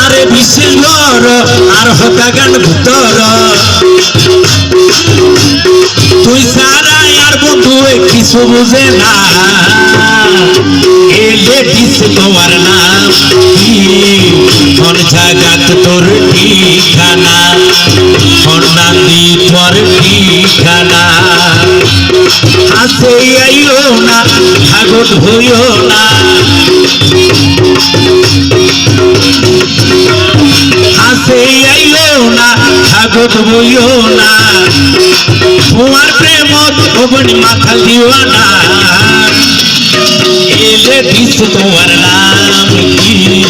আরে বিশেষ ঘর আর হতাগান ভিতর তুই সারা আর বন্ধু কিছু বুঝে না। এলে দিস তোমার নাম কোন জায়গাত তোর ঠিকানা? কোন নান্দি তোর ঠিকানা। হাসে আইও না। ভাগত হইও না। হাসে আইও না ভাগত হইও না। তোমার প্রেমত অবনি মাথা দিও না এলে দিস তোমার নাম কি?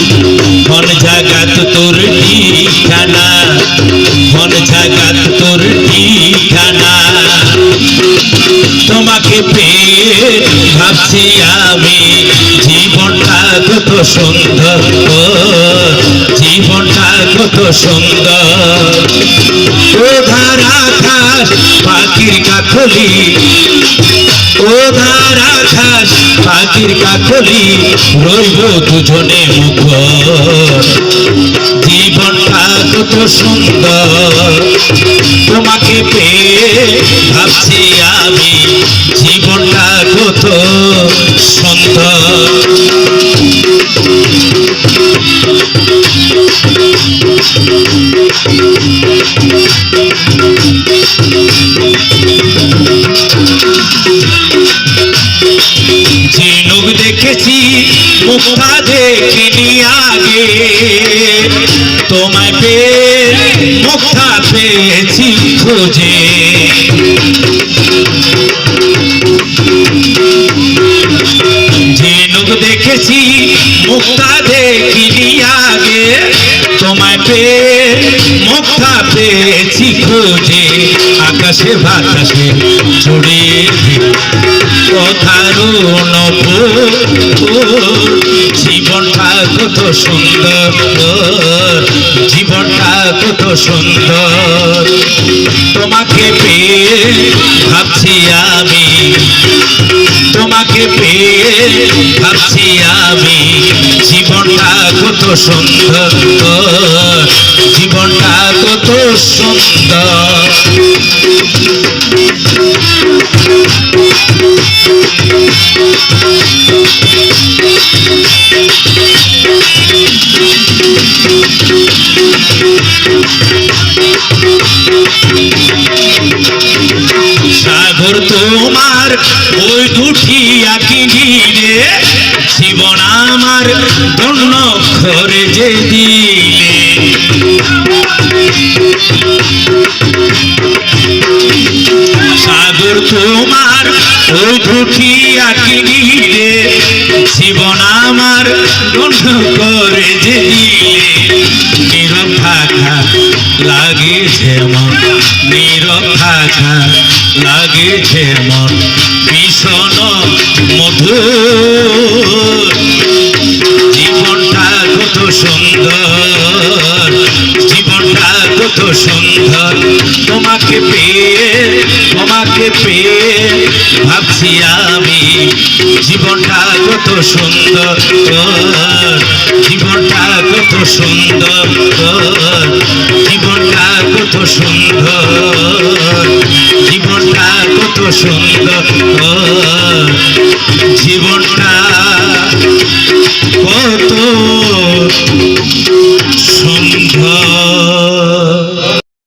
কোন জায়গাত তোর ঠিকানা। কোন জায়গাত তোর ঠিকানা। তোমাকে পেয়ে ভাবছি আমি। জীবনটা কত সুন্দর জীবনটা কত সুন্দর। পাখির কাকলি। ও ধারা খাস পাখির কাকলি রইব দুজনে মুখ। জীবনটা কত সুন্দর। তোমাকে পেয়ে ভাবছি আমি। কত সুন্দর ঝিনুক দেখেছি মুক্তা দেখিনি আগে। তোমায় পেয়ে মুক্তা পেয়েছি খোঁজে। পেয়ে মুক্তা পেয়েছি খোঁজে আকাশে বাতাসে ছড়িয়ে কথার জীবনটা কত সুন্দর, জীবনটা কত সুন্দর। তোমাকে পেয়ে ভাবছি আমি, তোমাকে পেয়ে ভাবছি আমি, জীবনটা কত সুন্দর। সাগর তোমার ওই দুটি আকিনি রে জীবন আমার ধন্য ঘরে যে দিলে। আকিনি রে জীবন আমার ধন্য করে যে নীরব থাকা লাগেছে মন নীরব থাকা লাগেছে মন, ভীষণ মধুর। জীবনটা কত সুন্দর, জীবনটা কত সুন্দর। তোমাকে পেয়ে তোমাকে পেয়ে ভাবছি আমি জীবনটা কত সুন্দর, জীবনটা কত সুন্দর, জীবনটা কত সুন্দর, জীবনটা কত সুন্দর, জীবনটা কত